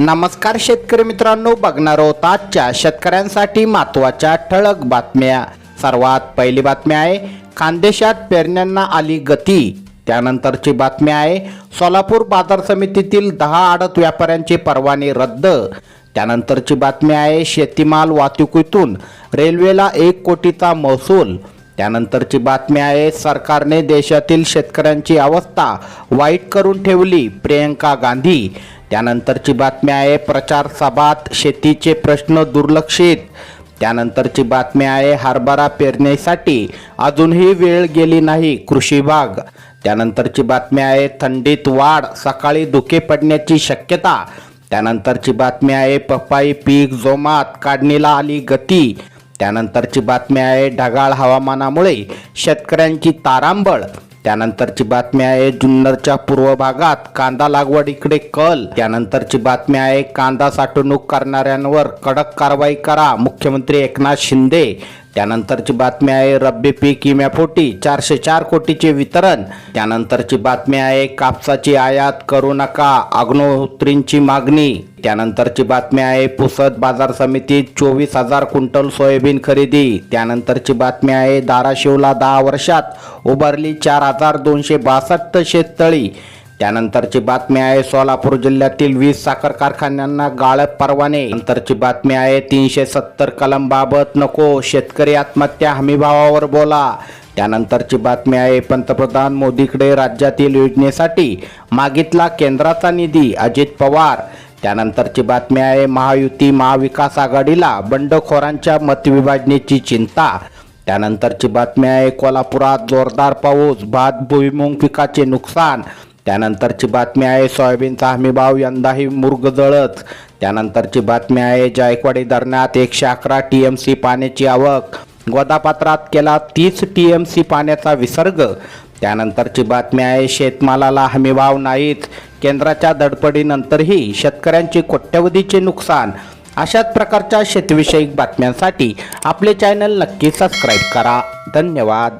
नमस्कार शेतकरी मित्रांनो बघणार आहोत आजच्या शेतकऱ्यांसाठी महत्त्वाच्या ठळक बातम्या. सर्वात पहिली बातमी आहे खानदेशात पेरण्यांना आली गती. त्यानंतरची बातमी आहे सोलापूर बाजार समितीतील दहा आडत व्यापाऱ्यांचे परवाने रद्द. त्यानंतरची बातमी आहे शेतीमाल वाहतुकीतून रेल्वेला एक कोटीचा महसूल. त्यानंतरची बातमी आहे सरकारने देशातील शेतकऱ्यांची अवस्था वाईट करून ठेवली प्रियंका गांधी. त्यानंतरची बातमी आहे प्रचार सभात शेतीचे प्रश्न दुर्लक्षित. त्यानंतरची बातमी आहे हरभरा पेरणीसाठी अजूनही वेळ गेली नाही कृषी भाग त्यानंतरची बातमी आहे थंडीत वाढ सकाळी धुके पडण्याची शक्यता. त्यानंतरची बातमी आहे पपाई पीक जोमात काढणीला आली गती. त्यानंतरची बातमी आहे ढगाळ हवामानामुळे शेतकऱ्यांची तारांबळ. त्यानंतरची बातमी आहे जुन्नरच्या पूर्व भागात कांदा लागवडीकडे कल. त्यानंतरची बातमी आहे कांदा साठवणूक करणाऱ्यांवर कडक कारवाई करा. मुख्यमंत्री एकनाथ शिंदे त्यानंतरची बातमी आहे रब्बी पीक विम्यापोटी चारशे चार कोटीचे वितरण. त्यानंतरची बातमी आहे कापसाची आयात करू नका अग्नोत्रींची मागणी. त्यानंतरची बातमी आहे पुसद बाजार समितीत चोवीस हजार क्विंटल सोयाबीन खरेदी. त्यानंतरची बातमी आहे धाराशिवला दहा वर्षात उभारली चार हजार दोनशे बासष्ट शेततळी. त्यानंतरची बातमी आहे सोलापूर जिल्ह्यातील वीस साखर कारखान्यांना गाळप परवाने. नंतरची बातमी आहे तीनशे सत्तर कलम बाबत नको शेतकरी आत्महत्या हमीभावावर बोला. त्यानंतरची बातमी आहे पंतप्रधान मोदीकडे राज्यातील योजनेसाठी मागितला केंद्राचा निधी अजित पवार. त्यानंतरची बातमी आहे महायुती महाविकास आघाडीला बंडखोरांच्या मतविभाजनेची चिंता. त्यानंतरची बातमी आहे कोल्हापुरात जोरदार पाऊस भात भुईमुंग पिकाचे नुकसान. त्यानंतरची बातमी आहे सोयाबीनचा हमीभाव यंदाही मुर्ग जळत त्यानंतरची बातमी आहे जायकवाडी धरणात एकशे अकरा टी एम सी पाण्याची आवक. गोदापात्रात केला तीस टी एम सी पाण्याचा विसर्ग. त्यानंतरची बातमी आहे शेतमालाला हमीभाव नाहीत. केंद्राच्या धडपडीनंतरही शेतकऱ्यांचे कोट्यवधीचे नुकसान. अशाच प्रकारच्या शेतीविषयक बातम्यांसाठी आपले चॅनल नक्की सबस्क्राईब करा. धन्यवाद.